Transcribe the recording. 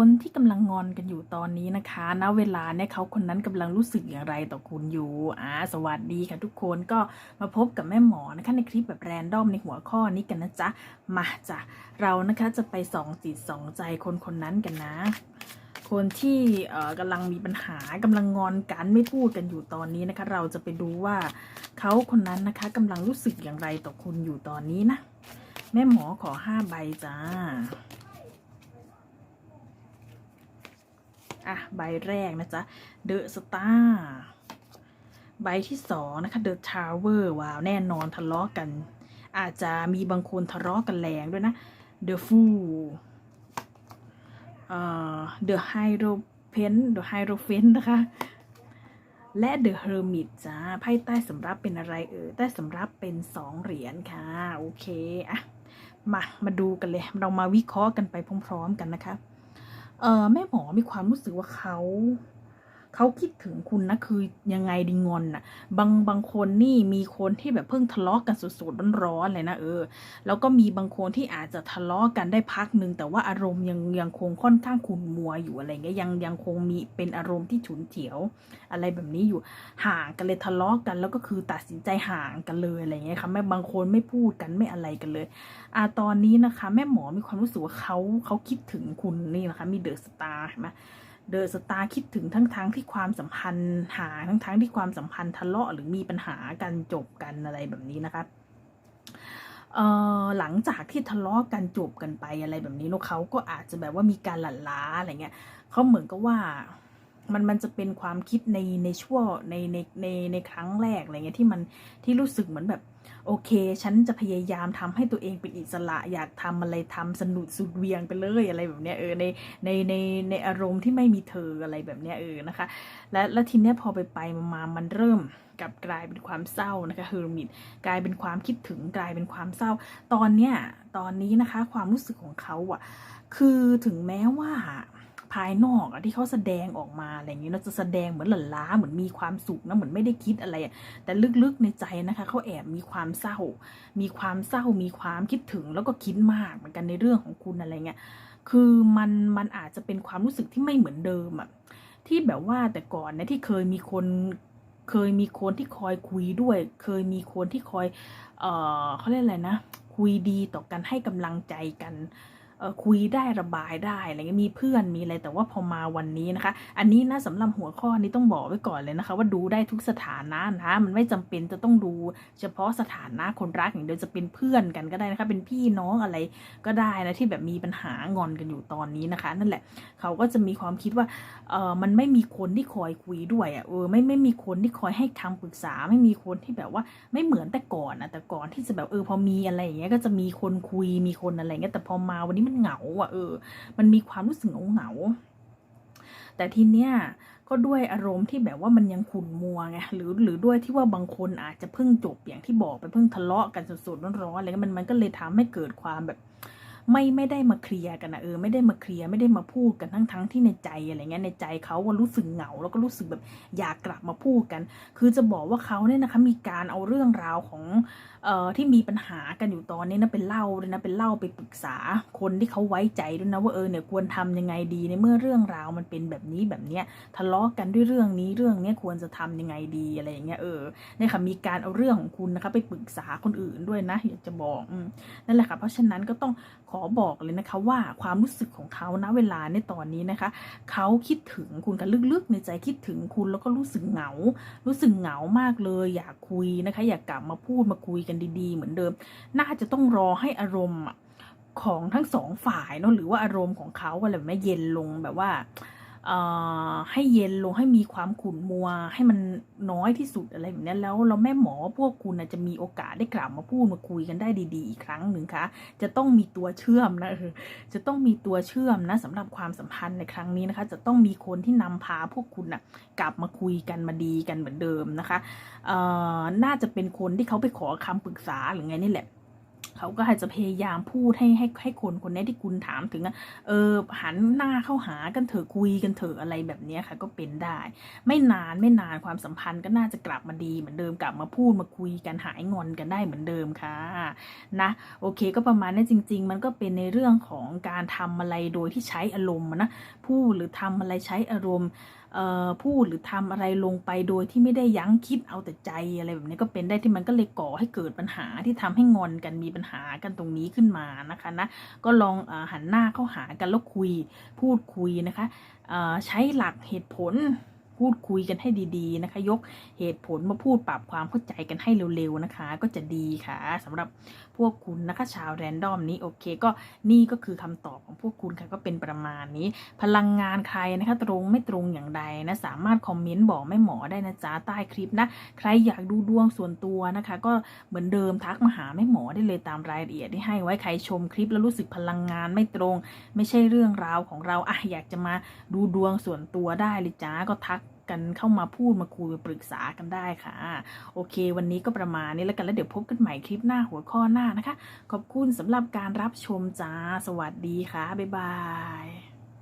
คนที่กำลังงอนกันอยู่ตอนนี้นะคะณเวลาเนี่ยเขาคนนั้นกำลังรู้สึกอย่างไรต่อคุณอยู่อ่าสวัสดีค่ะทุกคนก็มาพบกับแม่หมอนะคะในคลิปแบบแรนดอมในหัวข้อนี้กันนะจ๊ะมาจ้ะเรานะคะจะไปส่องจิตส่องใจคนคนนั้นกันนะ คนที่เอ่อกำลังมีปัญหากำลังงอนกันไม่พูดกันอยู่ตอนนี้นะคะ เราจะไปดูว่าเขาคนนั้นนะคะกำลังรู้สึกอย่างไรต่อคุณอยู่ตอนนี้นะแม่หมอขอห้าใบจ้า อะ ใบแรกนะจ๊ะ The Star ใบที่สองนะคะ The Tower ว้าว แน่นอนทะเลาะกัน อาจจะมีบางคนทะเลาะกันแรงด้วยนะ The Fool เอ่อ The Hierophant The Hierophant นะคะ และ The Hermit จ้าไพ่ใต้สำรับเป็นอะไรเอ่ยใต้สำรับเป็นสองเหรียญค่ะ โอเค อะ มา มาดูกันเลย เรามาวิเคราะห์กันไปพร้อม ๆ กันนะคะ แม่หมอมีความรู้สึกว่าเขา เขาคิดถึงคุณนะคือยังไงดีงอนน่ะ บางบางคนนี่มีคนที่แบบเพิ่งทะเลาะกันสุดๆร้อนๆเลยนะเออ แล้วก็มีบางคนที่อาจจะทะเลาะกันได้พักหนึ่งแต่ว่าอารมณ์ยังยังคงค่อนข้างขุ่นมัวอยู่อะไรเงี้ยยังยังคงมีเป็นอารมณ์ที่ฉุนเฉียว อะไรแบบนี้อยู่ห่างกันเลยทะเลาะกัน แล้วก็คือตัดสินใจห่างกันเลยอะไรเงี้ยค่ะแม่บางคนไม่พูดกันไม่อะไรกันเลยอ่าตอนนี้นะคะ แม่หมอมีความรู้สึกว่าเขาเขาคิดถึงคุณนี่นะคะมีเดอะสตาร์เห็นไหม เดอะสตาร์คิดถึงทั้งทั้งที่ความสัมพันธ์หาทั้งทั้งที่ความสัมพันธ์ทะเลาะหรือมีปัญหากันจบกันอะไรแบบนี้นะคะเอ่อหลังจากที่ทะเลาะกันจบกันไปอะไรแบบนี้เนอะเขาก็อาจจะแบบว่ามีการหลั่นล้าอะไรเงี้ยเขาเหมือนกับว่ามันมันจะเป็นความคิดในในช่วงในในในในครั้งแรกอะไรเงี้ยที่มันที่รู้สึกเหมือนแบบ โอเค ฉันจะพยายามทำให้ตัวเองเป็นอิสระอยากทำอะไรทำสนุกสุดเวียงไปเลยอะไรแบบเนี้ยเออในในในในอารมณ์ที่ไม่มีเธออะไรแบบเนี้ยเออนะคะ และแล้วทีเนี้ยพอไปไปมามามันเริ่มกลับกลายเป็นความเศร้านะคะเฮอร์มิตกลายเป็นความคิดถึงกลายเป็นความเศร้า ตอนเนี้ยตอนนี้นะคะ ความรู้สึกของเขาอะคือถึงแม้ว่า ภายนอกอะที่เขาแสดงออกมาอะไรอย่างนี้เราจะแสดงเหมือนหล่นล้าเหมือนมีความสุขนะเหมือนไม่ได้คิดอะไรอะแต่ลึกๆในใจนะคะเขาแอบมีความเศร้า มีความเศร้ามีความคิดถึงแล้วก็คิดมากเหมือนกันในเรื่องของคุณอะไรเงี้ยคือมันมันอาจจะเป็นความรู้สึกที่ไม่เหมือนเดิมอะที่แบบว่าแต่ก่อนนะที่เคยมีคนเคยมีคนที่คอยคุยด้วย เคยมีคนที่คอย เออเขาเรียกอะไรนะ คุยดีต่อกันให้กำลังใจกัน คุยได้ระบายได้อะไรเงี้ยมีเพื่อนมีอะไรแต่ว่าพอมาวันนี้นะคะ อันนี้นะสำหรับหัวข้อนี้ต้องบอกไว้ก่อนเลยนะคะ ว่าดูได้ทุกสถานะนะมันไม่จำเป็นจะต้องดู เฉพาะสถานะคนรักอย่างเดียวจะเป็นเพื่อนกันก็ได้นะคะ เป็นพี่น้องอะไรก็ได้นะที่แบบมีปัญหางอนกันอยู่ตอนนี้นะคะ นั่นแหละเขาก็จะมีความคิดว่าเออมันไม่มีคนที่คอยคุยด้วยอะเออไม่ไม่มีคนที่คอยให้คำปรึกษาไม่มีคนที่แบบว่าไม่เหมือนแต่ก่อนอะแต่ก่อนที่จะแบบเออพอมีอะไรอย่างเงี้ยก็จะมีคนคุยมีคนอะไรเงี้ยแต่พอมาวันนี้มันเหงาอะเออ มันมีความรู้สึกเหงาเหงาๆแต่ทีเนี้ยก็ด้วยอารมณ์ที่แบบว่ามันยังขุ่นมัวไงหรือหรือด้วยที่ว่าบางคนอาจจะเพิ่งจบอย่างที่บอกไปเพิ่งทะเลาะกันสดๆร้อนๆอะไรเงี้ยมันมันก็เลยทำให้เกิดความแบบ ไม่ไม่ได้มาเคลียร์กันนะเออไม่ได้มาเคลียร์ไม่ได้มาพูดกันทั้งทั้งที่ในใจอะไรเงี้ยในใจเขาว่ารู้สึกเหงาแล้วก็รู้สึกแบบอยากกลับมาพูดกัน คือจะบอกว่าเขาเนี่ยนะคะมีการเอาเรื่องราวของเอ่อที่มีปัญหากันอยู่ตอนนี้นะเป็นเล่าเลยนะเป็นเล่าไปปรึกษาคนที่เขาไว้ใจด้วยนะว่าเออเนี่ยควรทำยังไงดีในเมื่อเรื่องราวมันเป็นแบบนี้แบบเนี้ยทะเลาะกันด้วยเรื่องนี้เรื่องเนี้ยควรจะทำยังไงดีอะไรอย่างเงี้ยเออเนี่ยค่ะมีการเอาเรื่องของคุณนะคะไปปรึกษาคนอื่นด้วยนะอยากจะบอกนั่นแหละค่ะเพราะฉะนั้นก็ต้องขอบอกเลยนะคะว่าความรู้สึกของเขาณเวลาในตอนนี้นะคะเขาคิดถึงคุณกันลึกๆในใจคิดถึงคุณแล้วก็รู้สึกเหงา รู้สึกเหงามากเลย อยากคุยนะคะ อยากกลับมาพูดมาคุยกันดีๆ เหมือนเดิม น่าจะต้องรอให้อารมณ์ของทั้งสองฝ่ายเนาะหรือว่าอารมณ์ของเขาอะไรแบบนี้เย็นลงแบบว่า ให้เย็นลงให้มีความขุ่นมัว ให้มันน้อยที่สุดอะไรแบบนี้แล้วเราแม่หมอพวกคุณจะมีโอกาสได้กลับมาพูดมาคุยกันได้ดี ๆ อีกครั้งหนึ่งคะจะต้องมีตัวเชื่อมนะจะต้องมีตัวเชื่อมนะสำหรับความสัมพันธ์ในครั้งนี้นะคะ จะต้องมีคนที่นำพาพวกคุณนะกลับมาคุยกันมาดีกันเหมือนเดิมนะคะน่าจะเป็นคนที่เขาไปขอคำปรึกษาหรือไงนี่แหละ เขาก็อาจจะพยายามพูดให้ให้ให้คนคนนี้ที่คุณถามถึงเออหันหน้าเข้าหากันเถอะคุยกันเถอะอะไรแบบนี้ค่ะ ก็เป็นได้ ไม่นานไม่นานความสัมพันธ์ก็น่าจะกลับมาดีเหมือนเดิมกลับมาพูดมาคุยกันหายงอนกันได้เหมือนเดิมค่ะนะโอเคก็ประมาณนี้จริง ๆ มันก็เป็นในเรื่องของการทำอะไรโดยที่ใช้อารมณ์นะพูดหรือทำอะไรใช้อารมณ์ พูดหรือทำอะไรลงไปโดยที่ไม่ได้ยั้งคิดเอาแต่ใจอะไรแบบนี้ก็เป็นได้ที่มันก็เลยก่อให้เกิดปัญหาที่ทำให้งอนกันมีปัญหากันตรงนี้ขึ้นมานะคะนะก็ลองอหันหน้าเข้าหากันแล้วคุยพูดคุยนะคะใช้หลักเหตุผล พูดคุยกันให้ดีๆนะคะ ยกเหตุผลมาพูดปรับความเข้าใจกันให้เร็วๆนะคะ ก็จะดีค่ะสำหรับพวกคุณนะคะชาวแรนดอมนี้โอเค ก็นี่ก็คือคำตอบของพวกคุณค่ะก็เป็นประมาณนี้ พลังงานใครนะคะ ตรงไม่ตรงอย่างใดนะสามารถคอมเมนต์บอกแม่หมอได้นะจ๊ะใต้คลิปนะใครอยากดูดวงส่วนตัวนะคะ ก็เหมือนเดิมทักมาหาแม่หมอได้เลยตามรายละเอียดที่ให้ไว้ใครชมคลิปแล้วรู้สึกพลังงานไม่ตรง ไม่ใช่เรื่องราวของเราอะอยากจะมาดูดวงส่วนตัวได้เลยจ้าก็ทัก กันเข้ามาพูดมาคุยมาปรึกษากันได้ค่ะ โอเค วันนี้ก็ประมาณนี้แล้วกันแล้วเดี๋ยวพบกันใหม่คลิปหน้าหัวข้อหน้านะคะ ขอบคุณสำหรับการรับชมจ้า สวัสดีค่ะ บ๊ายบาย